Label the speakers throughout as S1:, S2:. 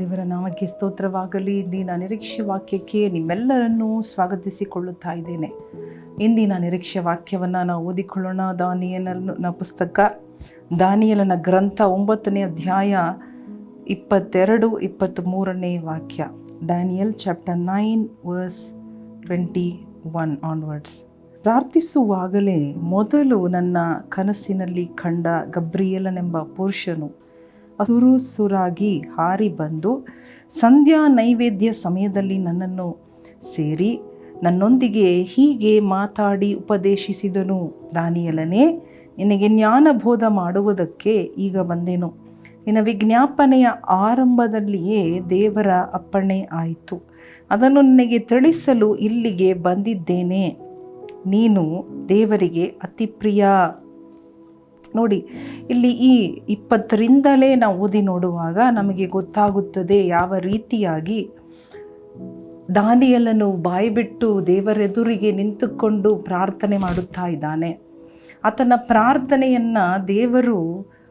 S1: ದೇವರ ನಾಮಕ್ಕೆ ಸ್ತೋತ್ರವಾಗಲಿ. ಇಂದಿನ ನಿರೀಕ್ಷೆ ವಾಕ್ಯಕ್ಕೆ ನಿಮ್ಮೆಲ್ಲರನ್ನೂ ಸ್ವಾಗತಿಸಿಕೊಳ್ಳುತ್ತಾ ಇದ್ದೇನೆ. ಇಂದಿನ ನಿರೀಕ್ಷೆ ವಾಕ್ಯವನ್ನು ನಾವು ಓದಿಕೊಳ್ಳೋಣ. ದಾನಿಯಲನ ಪುಸ್ತಕ, ದಾನಿಯಲನ ಗ್ರಂಥ ಒಂಬತ್ತನೇ ಅಧ್ಯಾಯ ಇಪ್ಪತ್ತೆರಡು, ಇಪ್ಪತ್ತ್ಮೂರನೇ ವಾಕ್ಯ. Daniel chapter nine, verse twenty one onwards. ಪ್ರಾರ್ಥಿಸುವಾಗಲೇ ಮೊದಲು ನನ್ನ ಕನಸಿನಲ್ಲಿ ಕಂಡ ಗಬ್ರಿಯಲನೆಂಬ ಪುರುಷನು ಸುರುಸುರಾಗಿ ಹಾರಿ ಬಂದು ಸಂಧ್ಯಾ ನೈವೇದ್ಯ ಸಮಯದಲ್ಲಿ ನನ್ನನ್ನು ಸೇರಿ ನನ್ನೊಂದಿಗೆ ಹೀಗೆ ಮಾತಾಡಿ ಉಪದೇಶಿಸಿದನು. ದಾನಿಯಲನೇ, ನಿನಗೆ ಜ್ಞಾನಬೋಧ ಮಾಡುವುದಕ್ಕೆ ಈಗ ಬಂದೆನು. ನಿನ್ನ ವಿಜ್ಞಾಪನೆಯ ಆರಂಭದಲ್ಲಿಯೇ ದೇವರ ಅಪ್ಪಣೆ ಆಯಿತು. ಅದನ್ನು ನಿನಗೆ ತಿಳಿಸಲು ಇಲ್ಲಿಗೆ ಬಂದಿದ್ದೇನೆ. ನೀನು ದೇವರಿಗೆ ಅತಿ ಪ್ರಿಯ ನೋಡಿ, ಇಲ್ಲಿ ಈ ಇಪ್ಪತ್ತರಿಂದಲೇ ನಾವು ಓದಿ ನೋಡುವಾಗ ನಮಗೆ ಗೊತ್ತಾಗುತ್ತದೆ ಯಾವ ರೀತಿಯಾಗಿ ದಾನಿಯಲ್ಲನ್ನು ಬಾಯಿಬಿಟ್ಟು ದೇವರೆದುರಿಗೆ ನಿಂತುಕೊಂಡು ಪ್ರಾರ್ಥನೆ ಮಾಡುತ್ತಾ ಇದ್ದಾನೆ. ಆತನ ಪ್ರಾರ್ಥನೆಯನ್ನು ದೇವರು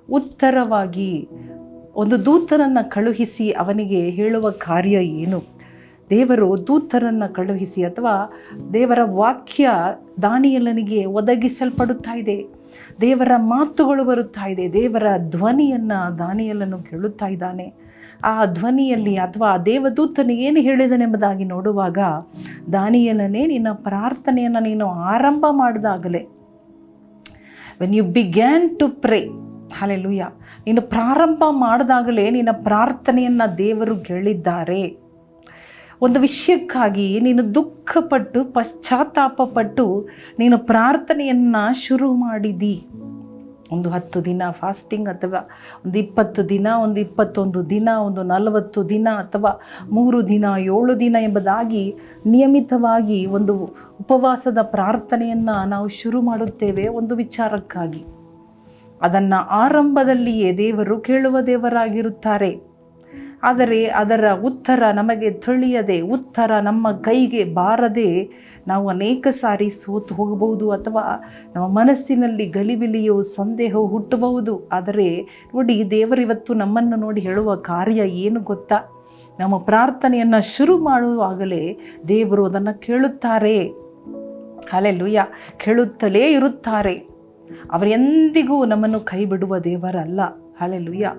S1: ಉತ್ತರವಾಗಿ ಒಂದು ದೂತನನ್ನು ಕಳುಹಿಸಿ ಅವನಿಗೆ ಹೇಳುವ ಕಾರ್ಯ ಏನು? ದೇವರು ದೂತರನ್ನು ಕಳುಹಿಸಿ ಅಥವಾ ದೇವರ ವಾಕ್ಯ ದಾನಿಯಲನಿಗೆ ಒದಗಿಸಲ್ಪಡುತ್ತಾ ಇದೆ. ದೇವರ ಮಾತುಗಳು ಬರುತ್ತಾ ಇದೆ. ದೇವರ ಧ್ವನಿಯನ್ನು ದಾನಿಯಲನ್ನು ಕೇಳುತ್ತಾ ಇದ್ದಾನೆ. ಆ ಧ್ವನಿಯಲ್ಲಿ ಅಥವಾ ದೇವದೂತನು ಏನು ಹೇಳಿದನೆಂಬುದಾಗಿ ನೋಡುವಾಗ ದಾನಿಯಲನೇ, ನಿನ್ನ ಪ್ರಾರ್ಥನೆಯನ್ನು ನೀನು ಆರಂಭ ಮಾಡಿದಾಗಲೇ when you began to pray hallelujah ನೀನು ಪ್ರಾರಂಭ ಮಾಡಿದಾಗಲೇ ನಿನ್ನ ಪ್ರಾರ್ಥನೆಯನ್ನು ದೇವರು ಕೇಳಿದ್ದಾರೆ. ಒಂದು ವಿಷಯಕ್ಕಾಗಿ ನೀನು ದುಃಖಪಟ್ಟು, ಪಶ್ಚಾತ್ತಾಪಪಟ್ಟು ನೀನು ಪ್ರಾರ್ಥನೆಯನ್ನು ಶುರು ಮಾಡಿದಿ. ಒಂದು ಹತ್ತು ದಿನ ಫಾಸ್ಟಿಂಗ್ ಅಥವಾ ಒಂದು ಇಪ್ಪತ್ತು ದಿನ, ಒಂದು ಇಪ್ಪತ್ತೊಂದು ದಿನ, ಒಂದು ನಲವತ್ತು ದಿನ ಅಥವಾ ಮೂರು ದಿನ, ಏಳು ದಿನ ಎಂಬುದಾಗಿ ನಿಯಮಿತವಾಗಿ ಒಂದು ಉಪವಾಸದ ಪ್ರಾರ್ಥನೆಯನ್ನು ನಾವು ಶುರು ಮಾಡುತ್ತೇವೆ ಒಂದು ವಿಚಾರಕ್ಕಾಗಿ. ಅದನ್ನು ಆರಂಭದಲ್ಲಿಯೇ ದೇವರು ಕೇಳುವ ದೇವರಾಗಿರುತ್ತಾರೆ. ಆದರೆ ಅದರ ಉತ್ತರ ನಮಗೆ ತಿಳಿಯದೆ, ಉತ್ತರ ನಮ್ಮ ಕೈಗೆ ಬಾರದೆ ನಾವು ಅನೇಕ ಸಾರಿ ಸೋತು ಹೋಗಬಹುದು ಅಥವಾ ನಮ್ಮ ಮನಸ್ಸಿನಲ್ಲಿ ಗಲಿಬಿಲಿಯೋ ಸಂದೇಹ ಹುಟ್ಟಬಹುದು. ಆದರೆ ನೋಡಿ, ದೇವರು ಇವತ್ತು ನಮ್ಮನ್ನು ನೋಡಿ ಹೇಳುವ ಕಾರ್ಯ ಏನು ಗೊತ್ತಾ? ನಮ್ಮ ಪ್ರಾರ್ಥನೆಯನ್ನು ಶುರು ಮಾಡುವಾಗಲೇ ದೇವರು ಅದನ್ನು ಕೇಳುತ್ತಾರೆ. ಅಲ್ಲೆಲ್ಲುಯ್ಯ ಕೇಳುತ್ತಲೇ ಇರುತ್ತಾರೆ. ಅವರೆಂದಿಗೂ ನಮ್ಮನ್ನು ಕೈ ಬಿಡುವ ದೇವರಲ್ಲ. ಹಾಲೆಲುಯ್ಯ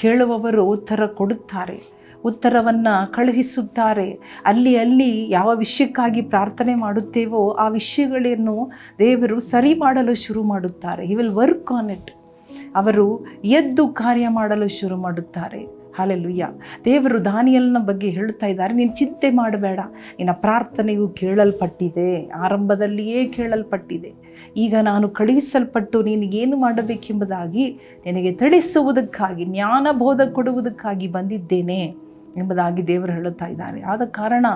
S1: ಕೇಳುವವರು ಉತ್ತರ ಕೊಡುತ್ತಾರೆ, ಉತ್ತರವನ್ನು ಕಳುಹಿಸುತ್ತಾರೆ. ಅಲ್ಲಿ ಅಲ್ಲಿ ಯಾವ ವಿಷಯಕ್ಕಾಗಿ ಪ್ರಾರ್ಥನೆ ಮಾಡುತ್ತೇವೋ ಆ ವಿಷಯಗಳನ್ನು ದೇವರು ಸರಿ ಮಾಡಲು ಶುರು ಮಾಡುತ್ತಾರೆ. He will work on it ಅವರು ಎದ್ದು ಕಾರ್ಯ ಮಾಡಲು ಶುರು ಮಾಡುತ್ತಾರೆ. ಹಾಲೆಲುಯ್ಯ. ದೇವರು ದಾನಿಯಲ್ನ ಬಗ್ಗೆ ಹೇಳ್ತಾ ಇದ್ದಾರೆ. ನೀನು ಚಿಂತೆ ಮಾಡಬೇಡ. ನಿನ್ನ ಪ್ರಾರ್ಥನೆಯು ಕೇಳಲ್ಪಟ್ಟಿದೆ. ಆರಂಭದಲ್ಲಿಯೇ ಕೇಳಲ್ಪಟ್ಟಿದೆ. ಈಗ ನಾನು ಕಳುಹಿಸಲ್ಪಟ್ಟು ನೀನು ಏನು ಮಾಡಬೇಕೆಂಬುದಾಗಿ ನಿನಗೆ ತಿಳಿಸುವುದಕ್ಕಾಗಿ, ಜ್ಞಾನಬೋಧ ಕೊಡುವುದಕ್ಕಾಗಿ ಬಂದಿದ್ದೇನೆ. ಎಂಬುದಾಗಿ ದೇವರು ಹೇಳುತ್ತಾ ಇದ್ದಾರೆ. ಆದ ಕಾರಣ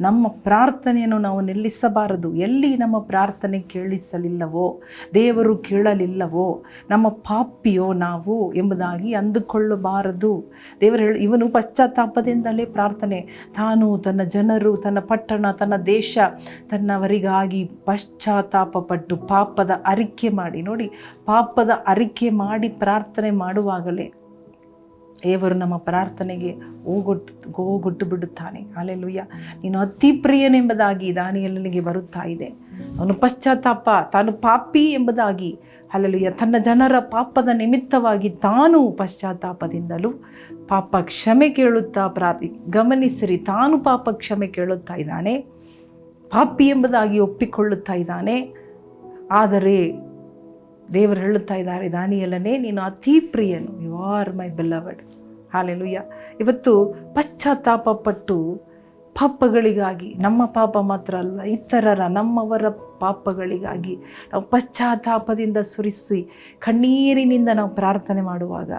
S1: ನಮ್ಮ ಪ್ರಾರ್ಥನೆಯನ್ನು ನಾವು ನಿಲ್ಲಿಸಬಾರದು. ಎಲ್ಲಿ ನಮ್ಮ ಪ್ರಾರ್ಥನೆ ಕೇಳಿಸಲಿಲ್ಲವೋ, ದೇವರು ಕೇಳಲಿಲ್ಲವೋ, ನಮ್ಮ ಪಾಪಿಯೋ ನಾವು ಎಂಬುದಾಗಿ ಅಂದುಕೊಳ್ಳಬಾರದು. ದೇವರು ಹೇಳಿ, ಇವನು ಪಶ್ಚಾತ್ತಾಪದಿಂದಲೇ ಪ್ರಾರ್ಥನೆ. ತಾನು ತನ್ನ ಜನರು, ತನ್ನ ಪಟ್ಟಣ, ತನ್ನ ದೇಶ, ತನ್ನವರಿಗಾಗಿ ಪಶ್ಚಾತ್ತಾಪಪಟ್ಟು ಪಾಪದ ಅರಿಕೆ ಮಾಡಿ, ನೋಡಿ ಪಾಪದ ಅರಿಕೆ ಮಾಡಿ ಪ್ರಾರ್ಥನೆ ಮಾಡುವಾಗಲೇ ದೇವರು ನಮ್ಮ ಪ್ರಾರ್ಥನೆಗೆ ಓಗೊಟ್ಟು ಗೋಗೊಟ್ಟು ಬಿಡುತ್ತಾನೆ. ಅಲ್ಲೆಲ್ಲುಯ್ಯ ನೀನು ಅತಿ ಪ್ರಿಯನೆಂಬುದಾಗಿ ದಾನಿಯಲ್ಲಿಗೆ ಬರುತ್ತಾ ಇದೆ. ಅವನು ಪಶ್ಚಾತ್ತಾಪ, ತಾನು ಪಾಪಿ ಎಂಬುದಾಗಿ ಅಲ್ಲೆಲ್ಲುಯ್ಯ ತನ್ನ ಜನರ ಪಾಪದ ನಿಮಿತ್ತವಾಗಿ ತಾನು ಪಶ್ಚಾತ್ತಾಪದಿಂದಲೂ ಪಾಪ ಕ್ಷಮೆ ಕೇಳುತ್ತಾ ಪ್ರಾರ್ಥಿ, ಗಮನಿಸಿರಿ, ತಾನು ಪಾಪ ಕ್ಷಮೆ ಕೇಳುತ್ತಾ ಇದ್ದಾನೆ. ಪಾಪಿ ಎಂಬುದಾಗಿ ಒಪ್ಪಿಕೊಳ್ಳುತ್ತಾ ಇದ್ದಾನೆ. ಆದರೆ ದೇವರು ಹೇಳುತ್ತಾ ಇದ್ದಾರೆ ದಾನಿಯಲ್ಲನೇ ನೀನು ಅತಿ ಪ್ರಿಯನು. ಆರ್ ಮೈ ಬೆಲ್ಲವಡ್ ಹಾಲೆಲುಯ್ಯ ಇವತ್ತು ಪಶ್ಚಾತ್ತಾಪಪಟ್ಟು ಪಾಪಗಳಿಗಾಗಿ, ನಮ್ಮ ಪಾಪ ಮಾತ್ರ ಅಲ್ಲ, ಇತರರ, ನಮ್ಮವರ ಪಾಪಗಳಿಗಾಗಿ ನಾವು ಪಶ್ಚಾತ್ತಾಪದಿಂದ ಸುರಿಸಿ, ಕಣ್ಣೀರಿನಿಂದ ನಾವು ಪ್ರಾರ್ಥನೆ ಮಾಡುವಾಗ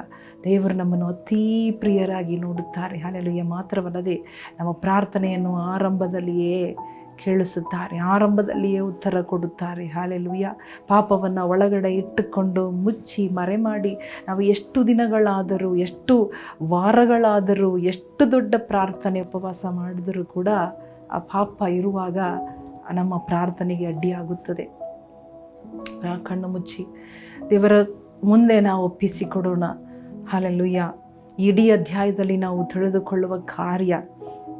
S1: ದೇವರು ನಮ್ಮನ್ನು ಅತೀ ಪ್ರಿಯರಾಗಿ ನೋಡುತ್ತಾರೆ. ಹಾಲೆಲುಯ್ಯ ಮಾತ್ರವಲ್ಲದೆ ನಮ್ಮ ಪ್ರಾರ್ಥನೆಯನ್ನು ಆರಂಭದಲ್ಲಿಯೇ ಕೇಳಿಸುತ್ತಾರೆ ಆರಂಭದಲ್ಲಿಯೇ ಉತ್ತರ ಕೊಡುತ್ತಾರೆ. ಹಾಲೆಲುಯ್ಯ, ಪಾಪವನ್ನು ಒಳಗಡೆ ಇಟ್ಟುಕೊಂಡು ಮುಚ್ಚಿ ಮರೆ ಮಾಡಿ ನಾವು ಎಷ್ಟು ದಿನಗಳಾದರೂ, ಎಷ್ಟು ವಾರಗಳಾದರೂ, ಎಷ್ಟು ದೊಡ್ಡ ಪ್ರಾರ್ಥನೆ ಉಪವಾಸ ಮಾಡಿದರೂ ಕೂಡ ಆ ಪಾಪ ಇರುವಾಗ ನಮ್ಮ ಪ್ರಾರ್ಥನೆಗೆ ಅಡ್ಡಿಯಾಗುತ್ತದೆ. ಕಣ್ಣು ಮುಚ್ಚಿ, ದೇವರ ಮುಂದೆ ನಾವು ಒಪ್ಪಿಸಿಕೊಡೋಣ. ಹಾಲೆಲುಯ್ಯ, ಇಡೀ ಅಧ್ಯಾಯದಲ್ಲಿ ನಾವು ತಿಳಿದುಕೊಳ್ಳುವ ಕಾರ್ಯ,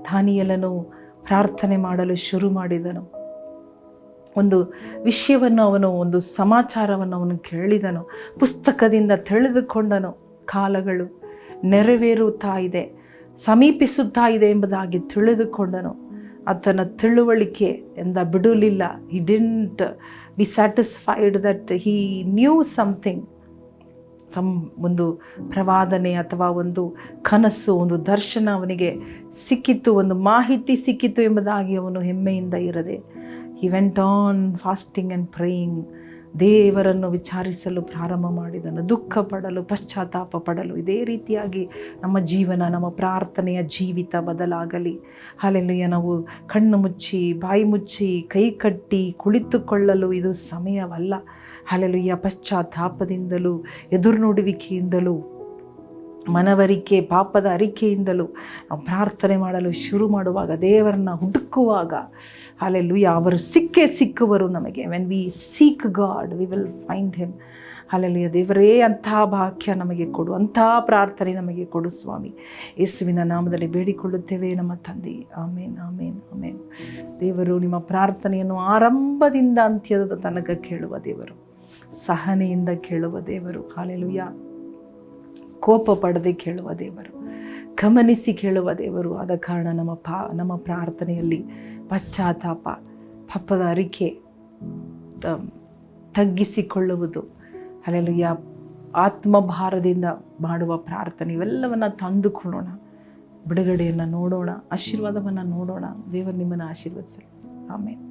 S1: ದಾನಿಯಲನು ಪ್ರಾರ್ಥನೆ ಮಾಡಲು ಶುರು ಮಾಡಿದನು. ಒಂದು ವಿಷಯವನ್ನು ಅವನು, ಒಂದು ಸಮಾಚಾರವನ್ನು ಅವನು ಕೇಳಿದನು. ಪುಸ್ತಕದಿಂದ ತಿಳಿದುಕೊಂಡನು ಕಾಲಗಳು ನೆರವೇರುತ್ತಾ ಇದೆ, ಸಮೀಪಿಸುತ್ತಾ ಇದೆ ಎಂಬುದಾಗಿ ತಿಳಿದುಕೊಂಡನು. ಆತನ ತಿಳುವಳಿಕೆ ಎಂದ ಬಿಡಲಿಲ್ಲ. He didn't be satisfied that he knew something some ಒಂದು ಪ್ರವಾದನೆ ಅಥವಾ ಒಂದು ಕನಸು, ಒಂದು ದರ್ಶನ ಅವನಿಗೆ ಸಿಕ್ಕಿತ್ತು ಒಂದು ಮಾಹಿತಿ ಸಿಕ್ಕಿತ್ತು ಎಂಬುದಾಗಿ ಅವನು ಹೆಮ್ಮೆಯಿಂದ ಇರದೆ he went on fasting and praying ದೇವರನ್ನು ವಿಚಾರಿಸಲು ಪ್ರಾರಂಭ ಮಾಡಿದನು. ದುಃಖ ಪಡಲು ಪಶ್ಚಾತ್ತಾಪ ಪಡಲು. ಇದೇ ರೀತಿಯಾಗಿ ನಮ್ಮ ಜೀವನ, ನಮ್ಮ ಪ್ರಾರ್ಥನೆಯ ಜೀವಿತ ಬದಲಾಗಲಿ. ಹಾಲೆಲ್ಲುಯ್ಯ ನಾವು ಕಣ್ಣು ಮುಚ್ಚಿ, ಬಾಯಿ ಮುಚ್ಚಿ, ಕೈ ಕಟ್ಟಿ ಕುಳಿತುಕೊಳ್ಳಲು ಇದು ಸಮಯವಲ್ಲ. ಹಾಲೆಲುಯ್ಯ ಪಶ್ಚಾತ್ತಾಪದಿಂದಲೂ ಎದುರು ನೋಡುವಿಕೆಯಿಂದಲೂ ಮನವರಿಕೆ, ಪಾಪದ ಅರಿಕೆಯಿಂದಲೂ ನಾವು ಪ್ರಾರ್ಥನೆ ಮಾಡಲು ಶುರು ಮಾಡುವಾಗ, ದೇವರನ್ನ ಹುಡುಕುವಾಗ ಅಲ್ಲೆಲ್ಲುಯ್ಯ ಅವರು ಸಿಕ್ಕೇ ಸಿಕ್ಕುವರು ನಮಗೆ. When we seek God we will find him hallelujah ದೇವರೇ, ಅಂತಹ ಭಾಗ್ಯ ನಮಗೆ ಕೊಡು, ಅಂತಹ ಪ್ರಾರ್ಥನೆ ನಮಗೆ ಕೊಡು ಸ್ವಾಮಿ. ಯೇಸುವಿನ ನಾಮದಲ್ಲಿ ಬೇಡಿಕೊಳ್ಳುತ್ತೇವೆ ನಮ್ಮ ತಂದೆ. ಆಮೇನ್ ಆಮೇನ್ ಆಮೇನ್. ದೇವರು ನಿಮ್ಮ ಪ್ರಾರ್ಥನೆಯನ್ನು ಆರಂಭದಿಂದ ಅಂತ್ಯದ ತನಕ ಕೇಳುವ ದೇವರು. ಸಹನೆಯಿಂದ ಕೇಳುವ ದೇವರು. ಹಾಲೆಲುಯ್ಯ ಕೋಪ ಪಡದೆ ಕೇಳುವ ದೇವರು, ಗಮನಿಸಿ ಕೇಳುವ ದೇವರು ಆದ ಕಾರಣ ನಮ್ಮ ಪಾ, ನಮ್ಮ ಪ್ರಾರ್ಥನೆಯಲ್ಲಿ ಪಶ್ಚಾತ್ತಾಪ, ಪಾಪದ ಅರಿಕೆ ತಗ್ಗಿಸಿಕೊಳ್ಳುವುದು ತಗ್ಗಿಸಿಕೊಳ್ಳುವುದು. ಯಾ ಆತ್ಮಭಾರದಿಂದ ಮಾಡುವ ಪ್ರಾರ್ಥನೆ ಇವೆಲ್ಲವನ್ನು ತಂದುಕೊಳ್ಳೋಣ. ಬಿಡುಗಡೆಯನ್ನು ನೋಡೋಣ, ಆಶೀರ್ವಾದವನ್ನು ನೋಡೋಣ. ದೇವರು ನಿಮ್ಮನ್ನು ಆಶೀರ್ವದಿಸಲಿ. ಆಮೇಲೆ